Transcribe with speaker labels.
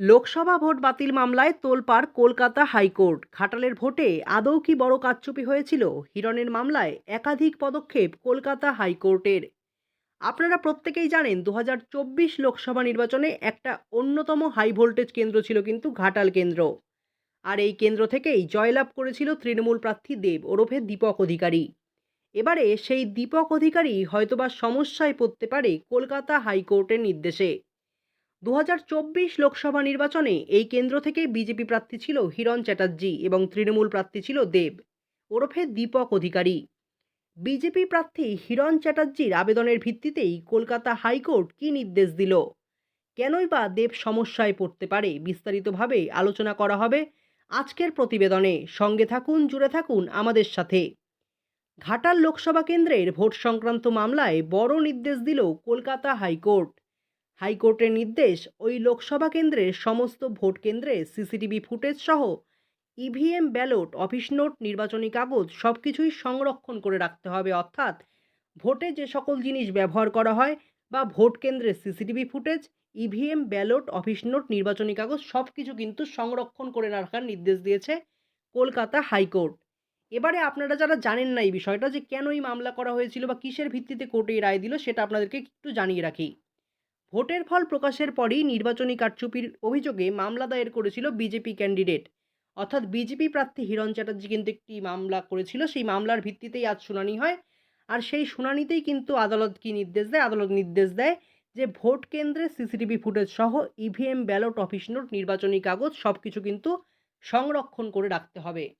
Speaker 1: Lok Sabha vote বাতিল মামলায় তোলপাড় কলকাতা হাইকোর্ট। ঘাটালের ভোটে আদৌ কি বড় কারচুপি হয়েছিল? হিরণের মামলায় একাধিক পদক্ষেপ কলকাতা হাইকোর্টের। আপনারা প্রত্যেকেই জানেন দু হাজার চব্বিশ লোকসভা নির্বাচনে একটা অন্যতম হাই ভোল্টেজ কেন্দ্র ছিল কিন্তু ঘাটাল কেন্দ্র। আর এই কেন্দ্র থেকেই জয়লাভ করেছিল তৃণমূল প্রার্থী দেব ওরফে দীপক অধিকারী। এবারে সেই দীপক অধিকারী হয়তোবা সমস্যায় পড়তে পারে কলকাতা হাইকোর্টের নির্দেশে। দু হাজার চব্বিশ লোকসভা নির্বাচনে এই কেন্দ্র থেকে বিজেপি প্রার্থী ছিল হিরণ চ্যাটার্জি এবং তৃণমূল প্রার্থী ছিল দেব, ওরফে দীপক অধিকারী। বিজেপি প্রার্থী হিরণ চ্যাটার্জির আবেদনের ভিত্তিতেই কলকাতা হাইকোর্ট কী নির্দেশ দিল? কেনই বা দেব সমস্যায় পড়তে পারে? বিস্তারিতভাবে আলোচনা করা হবে আজকের প্রতিবেদনে। সঙ্গে থাকুন, জুড়ে থাকুন আমাদের সাথে। ঘাটাল লোকসভা কেন্দ্রের ভোট সংক্রান্ত মামলায় বড় নির্দেশ দিল কলকাতা হাইকোর্ট। হাইকোর্টের নির্দেশ, ওই লোকসভা কেন্দ্রের সমস্ত ভোট কেন্দ্রে সিসিটিভি ফুটেজ সহ ইভিএম ব্যালট, অফিস নোট, নির্বাচনী কাগজ সব কিছুই সংরক্ষণ করে রাখতে হবে। অর্থাৎ ভোটে যে সকল জিনিস ব্যবহার করা হয় বা ভোট কেন্দ্রের CCTV footage, EVM ballot, office note, নির্বাচনী কাগজ সব কিছু কিন্তু সংরক্ষণ করে রাখার নির্দেশ দিয়েছে কলকাতা হাইকোর্ট। এবারে আপনারা যারা জানেন না এই বিষয়টা যে কেন এই মামলা করা হয়েছিল বা কিসের ভিত্তিতে কোর্টে রায় দিল, সেটা আপনাদেরকে একটু জানিয়ে রাখি। ভোটের ফল প্রকাশের পরই নির্বাচনী কারচুপির অভিযোগে মামলা দায়ের করেছিল বিজেপি ক্যান্ডিডেট। অর্থাৎ বিজেপি প্রার্থী হিরণ চ্যাটার্জি কিন্তু একটি মামলা করেছিল। সেই মামলার ভিত্তিতেই আজ শুনানি হয়। আর সেই শুনানিতেই কিন্তু আদালত কি নির্দেশ দেয়? আদালত নির্দেশ দেয় যে ভোট কেন্দ্রে সিসিটিভি ফুটেজ সহ ইভিএম, ব্যালট, অফিস নোট, নির্বাচনী কাগজ সব কিছু কিন্তু সংরক্ষণ করে রাখতে হবে।